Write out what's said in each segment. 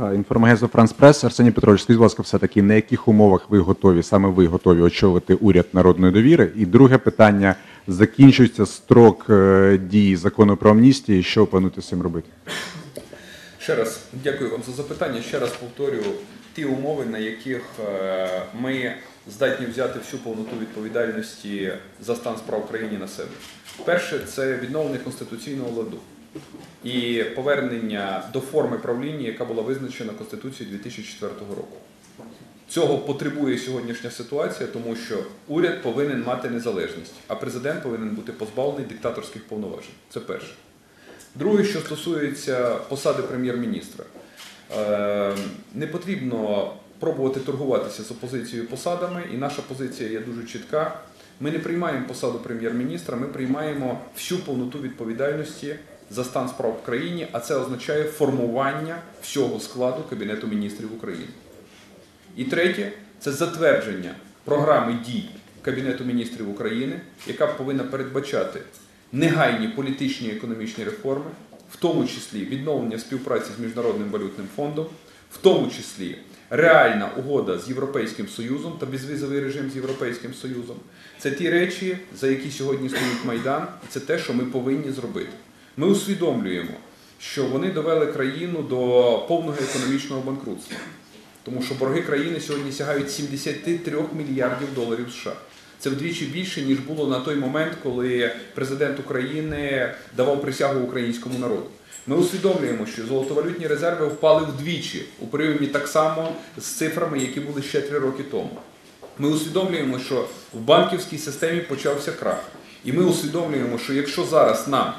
Е, Інформагентство Франс Прес. Арсеній Петрович, скажіть, будь ласка, все-таки на яких умовах ви готові, саме ви готові очолити уряд народної довіри? І друге питання: закінчується строк е, дії закону про амністію. Що з цим робити? Ще раз дякую вам за запитання. Ще раз повторюю ті умови, на яких е, ми здатні взяти всю повноту відповідальності за стан справ країні на себе. Перше це відновлення конституційного ладу і повернення до форми правління, яка була визначена Конституцією 2004 року. Цього потребує сьогоднішня ситуація, тому що уряд повинен мати незалежність, а президент повинен бути позбавлений диктаторських повноважень. Це перше. Друге, що стосується посади прем'єр-міністра, Е, не потрібно пробувати торгуватися з опозицією посадами, і наша позиція є дуже чітка. Ми не приймаємо посаду прем'єр-міністра, ми приймаємо всю повноту відповідальності за стан справ в країні, а це означає формування всього складу Кабінету міністрів України. І третє це затвердження програми дій Кабінету міністрів України, яка повинна передбачати негайні політичні і економічні реформи, в тому числі відновлення співпраці з Міжнародним валютним фондом, в тому числі реальна угода з Європейським Союзом та безвізовий режим з Європейським Союзом. Це ті речі, за які сьогодні стоїть Майдан, і це те, що ми повинні зробити. Ми усвідомлюємо, що вони довели країну до повного економічного банкрутства. Тому що борги країни сьогодні сягають 73 мільярдів доларів США. Це вдвічі більше, ніж було на той момент, коли президент України давав присягу українському народу. Ми усвідомлюємо, що золотовалютні резерви впали вдвічі у порівнянні так само з цифрами, які були ще три роки тому. Ми усвідомлюємо, що в банківській системі почався крах. І ми усвідомлюємо, що якщо зараз нам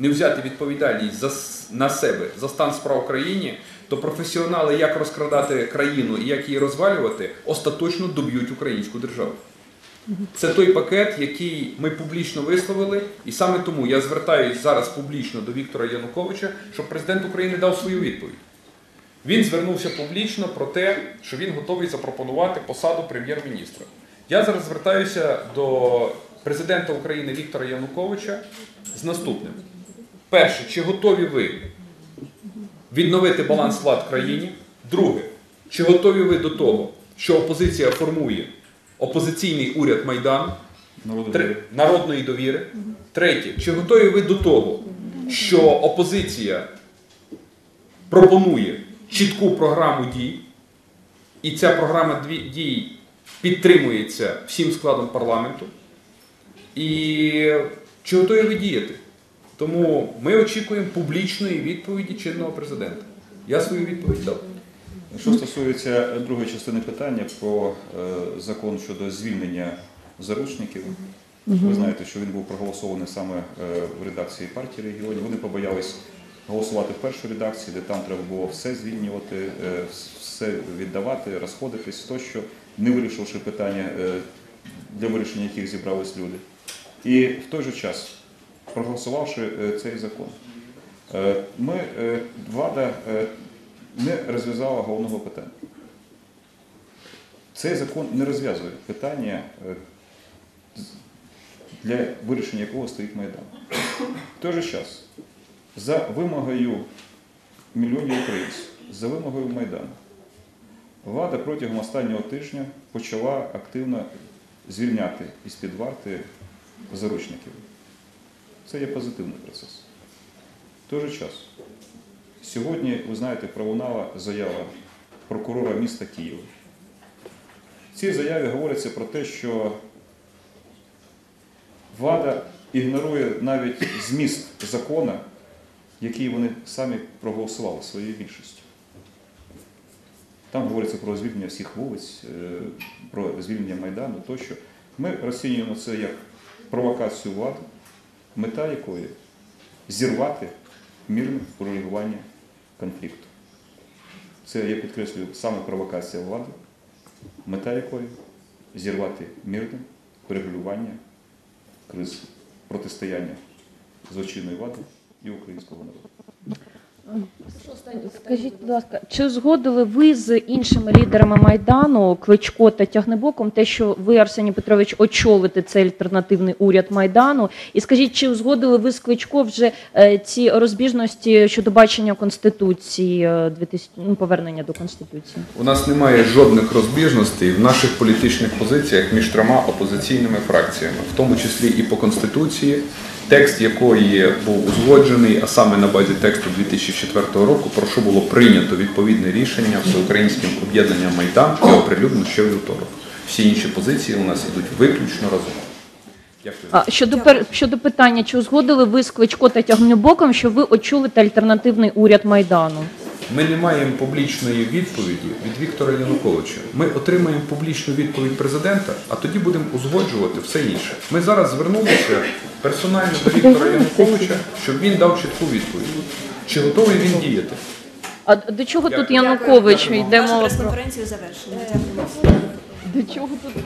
не взяти відповідальність за, на себе за стан справ країні, то професіонали, як розкрадати країну і як її розвалювати, остаточно доб'ють українську державу. Це той пакет, який ми публічно висловили, і саме тому я звертаюся зараз публічно до Віктора Януковича, щоб президент України дав свою відповідь. Він звернувся публічно про те, що він готовий запропонувати посаду прем'єр-міністра. Я зараз звертаюся до президента України Віктора Януковича з наступним: перше, чи готові ви відновити баланс влад в країні? Друге, чи готові ви до того, що опозиція формує опозиційний уряд Майдану? Три- народної довіри. Третє, чи готові ви до того, що опозиція пропонує чітку програму дій, і ця програма дій підтримується всім складом парламенту? І чи готові ви діяти? Тому ми очікуємо публічної відповіді чинного президента. Я свою відповідь дав. Що стосується другої частини питання про е, закон щодо звільнення заручників, ви знаєте, що він був проголосований саме е, в редакції партії регіонів. Вони побоялись голосувати в першій редакції, де там треба було все звільнювати, е, все віддавати, розходитись, тощо, не вирішивши питання, е, для вирішення яких зібрались люди. І в той же час, проголосувавши е, цей закон, е, ми, е, влада не розв'язала головного питання. Цей закон не розв'язує питання, для вирішення якого стоїть Майдан. В той же час, за вимогою мільйонів українців, за вимогою Майдану, влада протягом останнього тижня почала активно звільняти із-під варти заручників. Це є позитивний процес. В той же час, Сьогодні, ви знаєте, пролунала заява прокурора міста Києва. В цій заяві говориться про те, що влада ігнорує навіть зміст закону, який вони самі проголосували своєю більшістю. Там говориться про звільнення всіх вулиць, е, про звільнення Майдану тощо. Ми розцінюємо це як провокацію влади, мета якої зірвати мирне урегулювання конфлікту. Це, я підкреслюю, саме провокація влади, мета якої зірвати мирне урегулювання криз протистояння злочинної влади і українського народу. Скажіть, будь ласка, чи згодили ви з іншими лідерами майдану Кличко та Тягнебоком те, що ви, Арсеній Петрович, очолите цей альтернативний уряд майдану? І скажіть, чи згодили ви з Кличко вже е, ці розбіжності щодо бачення конституції е, 2000, ну, повернення до конституції? У нас немає жодних розбіжностей в наших політичних позиціях між трьома опозиційними фракціями, в тому числі і по конституції, текст якої був узгоджений, а саме на базі тексту 2004 року, про що було прийнято відповідне рішення всеукраїнським об'єднанням Майдан і оприлюднено ще вівторок. Всі інші позиції у нас ідуть виключно разом. Дякую. Щодо пер, щодо питання, чи узгодили ви з Кличко та Тягнюбоком, що ви очолите альтернативний уряд майдану? Ми не маємо публічної відповіді від Віктора Януковича. Ми отримаємо публічну відповідь президента, а тоді будемо узгоджувати все інше. Ми зараз звернулися персонально до Віктора Януковича, щоб він дав чітку відповідь. Чи готовий він діяти? А до чого тут Янукович? Дякую. Йде Нашу прес-конференцію завершено. До чого тут?